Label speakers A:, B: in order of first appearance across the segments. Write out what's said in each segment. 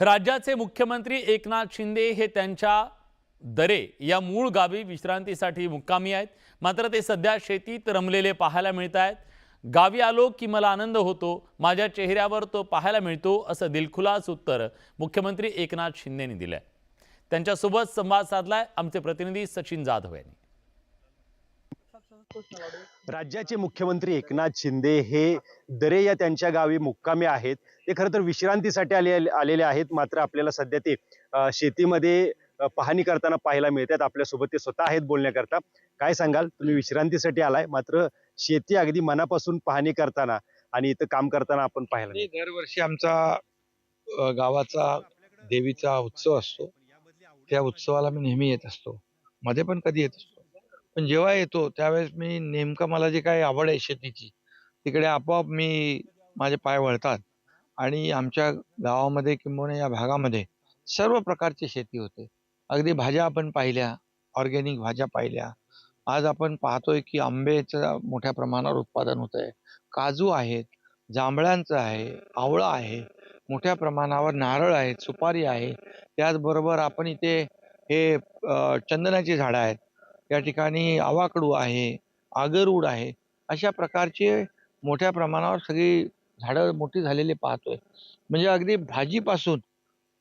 A: राज्याचे मुख्यमंत्री एकनाथ शिंदे हे त्यांच्या दरे या मूळ गावी विश्रांतीसाठी मुक्कामी आहेत. मात्र ते सध्या शेतीत रमलेले पाहायला मिळत आहेत गावी आलो की मला आनंद होतो. माझ्या चेहऱ्यावर तो पाहायला मिळतो असं दिलखुलास उत्तर मुख्यमंत्री एकनाथ शिंदेनी आहे त्यांच्यासोबत संवाद साधलाय आमचे प्रतिनिधी सचिन जाधव यांनी.
B: राज्याचे मुख्यमंत्री एकनाथ शिंदे हे दरे या त्यांच्या गावी मुक्कामी आहेत. ते खरं तर विश्रांतीसाठी आले आलेले आहेत. मात्र आपल्याला सध्या ते शेतीमध्ये पाहणी करताना पाहायला मिळतात. आपल्यासोबत ते स्वतः आहेत बोलण्याकरता. काय सांगाल? तुम्ही विश्रांतीसाठी आलाय. मात्र शेती अगदी मनापासून पाहणी करताना आणि इथं काम करताना आपण पाहायला
C: आणि दरवर्षी आमचा गावाचा देवीचा उत्सव असतो. त्या उत्सवाला मी नेहमी येत असतो. मध्ये पण कधी येत असतो. पण जेव्हा येतो त्यावेळेस मी नेमकं मला जे काही आवड आहे शेतीची तिकडे आपोआप मी माझे पाय वळतात आणि आमच्या गावामध्ये किंबहुना या भागामध्ये सर्व प्रकारची शेती होते. अगदी भाज्या आपण पाहिल्या ऑर्गॅनिक भाज्या पाहिल्या. आज आपण पाहतोय की आंबेचं मोठ्या प्रमाणावर उत्पादन होत आहे काजू आहेत जांभळांचं आहे आवळा आहे मोठ्या प्रमाणावर नारळ आहेत सुपारी आहे. त्याचबरोबर आपण इथे हे चंदनाची झाडं आहेत. या ठिकाणी आवाकडू आहे आगरऊड आहे अशा प्रकारचे मोठ्या प्रमाणावर सगळी झाडं मोठी झालेली पाहतोय. म्हणजे अगदी भाजीपासून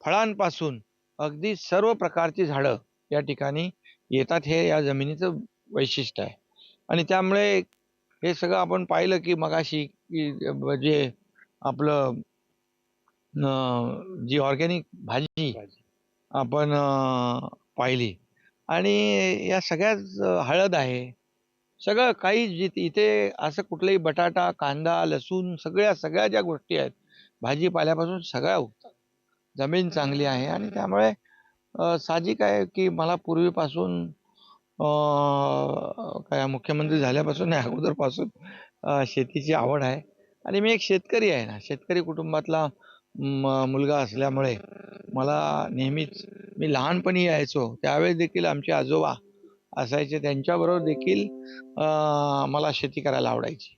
C: फळांपासून अगदी सर्व प्रकारची झाडं या ठिकाणी येतात हे या जमिनीचं वैशिष्ट्य आहे. आणि त्यामुळे हे सगळं आपण पाहिलं की मगाशी की जे आपलं जी ऑर्गॅनिक भाजी आपण पाहिली. आणि या सगळ्याच हळद आहे. सगळं काही जिथे इथे असं कुठलंही बटाटा कांदा लसूण सगळ्या सगळ्या ज्या गोष्टी आहेत भाजीपाल्यापासून सगळ्या उगतात. जमीन चांगली आहे आणि त्यामुळे साहजिक आहे की मला पूर्वीपासून काय मुख्यमंत्री झाल्यापासून नाही अगोदरपासून शेतीची आवड आहे. आणि मी एक शेतकरी आहे ना. शेतकरी कुटुंबातला म- मुलगा असल्यामुळे मला नेहमीच मी लहानपणी यायचो त्यावेळेस देखील आमचे आजोबा असायचे त्यांच्याबरोबर देखील मला शेती करायला आवडायची.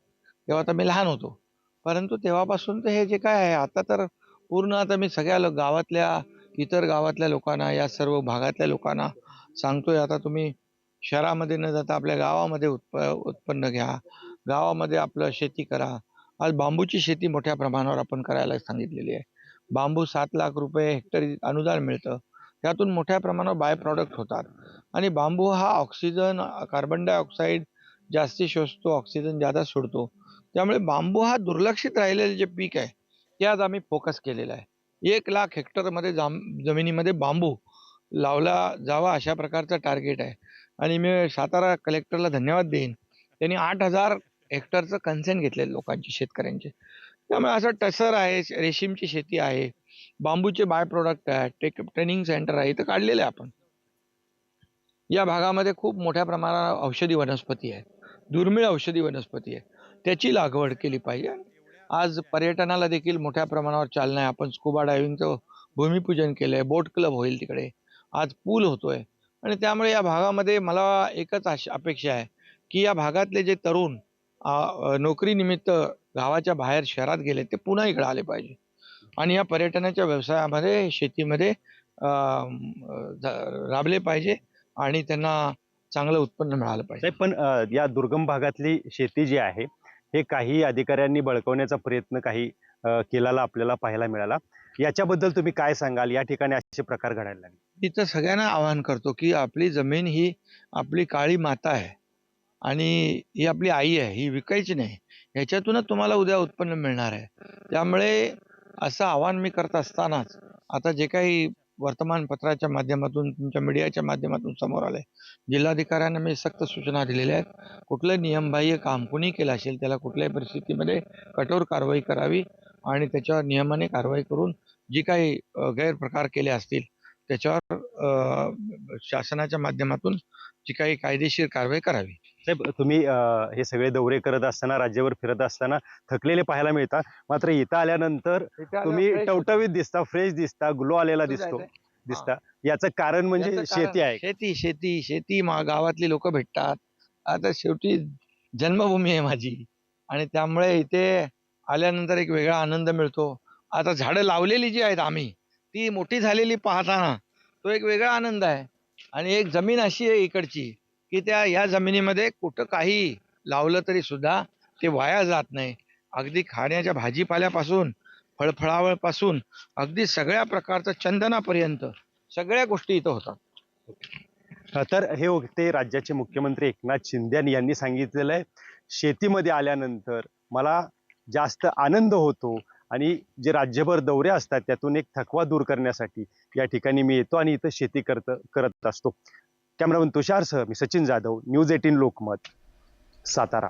C: तेव्हा तर मी लहान होतो. परंतु तेव्हापासून तर हे जे काय आहे आता तर पूर्ण आता मी सगळ्या लो- गावातल्या इतर गावातल्या लोकांना या सर्व भागातल्या लोकांना सांगतोय आता तुम्ही शहरामध्ये न जाता आपल्या गावामध्ये उत्प उत्पन्न घ्या. गावामध्ये आपलं शेती करा. आज बांबूची शेती मोठ्या प्रमाणावर आपण करायला सांगितलेली आहे. बांबू सात लाख रुपये हेक्टरी अनुदान मिळतं. त्यातून मोठ्या प्रमाणावर बाय प्रॉडक्ट होतात. आणि बांबू हा ऑक्सिजन कार्बन डायऑक्साईड जास्ती शोषतो ऑक्सिजन जादा सोडतो. त्यामुळे बांबू हा दुर्लक्षित राहिलेलं जे पीक आहे ते आज आम्ही फोकस केलेलं आहे. एक लाख हेक्टरमध्ये जाम जमिनीमध्ये बांबू लावला जावा अशा प्रकारचं टार्गेट आहे. आणि मी सातारा कलेक्टरला धन्यवाद देईन. त्यांनी आठ हजार हेक्टरचं कन्सेंट घेतले लोकांचे शेतकऱ्यांचे. त्यामुळे असं टसर आहे रेशीमची शेती आहे. बांबूचे बाय प्रोडक्ट आहे टेक ट्रेनिंग सेंटर आहे इथं काढलेलं आहे आपण. या भागामध्ये खूप मोठ्या प्रमाणात औषधी वनस्पती आहे दुर्मिळ औषधी वनस्पती आहे त्याची लागवड केली पाहिजे. आज पर्यटनाला देखील मोठ्या प्रमाणावर चालना आहे. आपण स्कुबा डायव्हिंगचं भूमिपूजन केलं आहे बोट क्लब होईल तिकडे. आज पूल होतोय. आणि त्यामुळे या भागामध्ये मला एकच आश अपेक्षा आहे की या भागातले जे तरुण नोकरीनिमित्त गावाच्या बाहेर शहरात गेले ते पुन्हा इकडे आले पाहिजे. आणि या पर्यटनाच्या व्यवसायामध्ये शेतीमध्ये राबले पाहिजे आणि त्यांना चांगलं उत्पन्न मिळालं पाहिजे.
B: पण या दुर्गम भागातली शेती जी आहे हे काही अधिकाऱ्यांनी बळकवण्याचा प्रयत्न काही केलेला आपल्याला पाहायला मिळाला. याच्याबद्दल तुम्ही काय सांगाल? या ठिकाणी असे प्रकार घडायला लागले.
C: मी तर सगळ्यांना आवाहन करतो की आपली जमीन ही आपली काळी माता आहे आणि ही आपली आई आहे ही विकायची नाही. ह्याच्यातूनच तुम्हाला उद्या उत्पन्न मिळणार आहे. त्यामुळे असं आवाहन मी करत असतानाच आता जे काही वर्तमानपत्राच्या माध्यमातून तुमच्या मीडियाच्या माध्यमातून समोर आलंय. जिल्हाधिकाऱ्यांना मी सक्त सूचना दिलेल्या आहेत. कुठलं नियमबाह्य काम कुणी केलं असेल त्याला कुठल्याही परिस्थितीमध्ये कठोर कारवाई करावी आणि त्याच्यावर नियमाने कारवाई करून जी काही गैरप्रकार केले असतील त्याच्यावर शासनाच्या माध्यमातून जी काही कायदेशीर कारवाई करावी.
B: साहेब तुम्ही अ, हे सगळे दौरे करत असताना राज्यावर फिरत असताना थकलेले पाहायला मिळतात. मात्र इथं आल्यानंतर तुम्ही टवटवीत दिसता. फ्रेश दिसता ग्लो आलेला दिसतो दिसता. याचं कारण म्हणजे
C: याचं कारण
B: शेती आहे.
C: शेती शेती शेती मा गावातली लोक भेटतात. आता शेवटी जन्मभूमी आहे माझी. आणि त्यामुळे इथे आल्यानंतर एक वेगळा आनंद मिळतो. आता झाडं लावलेली जी आहेत आम्ही ती मोठी झालेली पाहताना तो एक वेगळा आनंद आहे. आणि एक जमीन अशी आहे इकडची. की त्या या जमिनीमध्ये कुठं काही लावलं तरी सुद्धा ते वाया जात नाही. अगदी खाण्याच्या भाजीपाल्यापासून फळफळावळपासून अगदी सगळ्या प्रकारचं चंदनापर्यंत सगळ्या गोष्टी इथं होतात.
B: तर हे होते राज्याचे मुख्यमंत्री एकनाथ शिंदे यांनी सांगितलेलं आहे. शेतीमध्ये आल्यानंतर मला जास्त आनंद होतो आणि जे राज्यभर दौरे असतात त्यातून एक थकवा दूर करण्यासाठी या ठिकाणी मी येतो आणि इथं शेती करत करत असतो. कॅमेरामन तुषारसह मी सचिन जाधव न्यूज एटीन लोकमत सातारा.